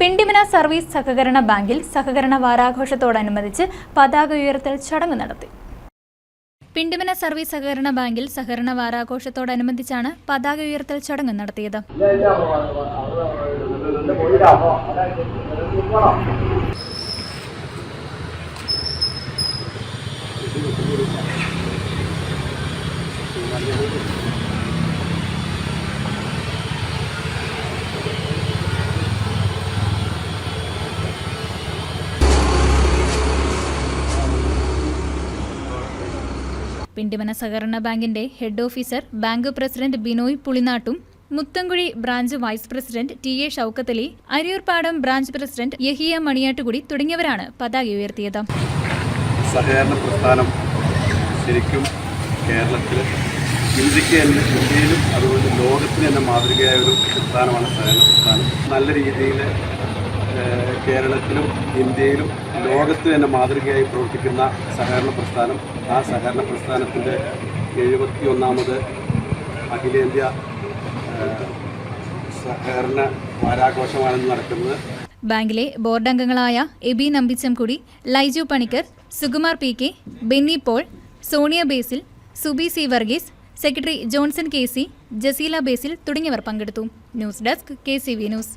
Pindimana service സഹകരണ ബാങ്കിൽ സഹകരണ വാരാഘോഷത്തോടനുബന്ധിച്ച് പതാക ഉയർത്തൽ ചടങ്ങ് നടത്തി. പിണ്ടിമന സർവീസ് സഹകരണ ബാങ്കിൽ സഹകരണ വാരാഘോഷത്തോടനുബന്ധിച്ചാണ് പതാക ഉയർത്തൽ ചടങ്ങ് നടത്തിയത്. പിണ്ടിമന സഹകരണ ബാങ്കിന്റെ head officer bank president Binoy പുളിനാട്ടും Muthankuzhi branch vice president T A Shoukathali Ariyurpadam branch president Yahiya Maniyattukudi തുടങ്ങിയവരാണ് പതാക ഉയർത്തിയത്. സഹകരണ പ്രസ്ഥാനം ശരിക്കും കേരളത്തിൽ ഇന്ത്യയ്ക്ക് തന്നെ ഇന്ത്യയിലും അതുപോലെ ലോകത്തിന് തന്നെ മാതൃകയായ ഒരു പ്രസ്ഥാനമാണ് സഹകരണ പ്രസ്ഥാനം. നല്ല രീതിയിൽ കേരളത്തിലും ഇന്ത്യയിലും ലോകത്ത് തന്നെ മാതൃകയായി പ്രവർത്തിക്കുന്ന സഹകരണ പ്രസ്ഥാനം. ആ സഹകരണ പ്രസ്ഥാനത്തിന്റെ എഴുപത്തി ഒന്നാമത് അഖിലേന്ത്യാ സഹകരണ വാരാഘോഷമാണ് നടക്കുന്നത്. ബാങ്കിലെ ബോർഡ് അംഗങ്ങളായ Eby Nambichamkudi Laiju Panicker Sukumar P K Benny Paul Sonia Basil Subi C Varghese secretary Johnson K C Jaseela Basil തുടങ്ങിയവർ പങ്കെടുത്തു. News desk K C V news.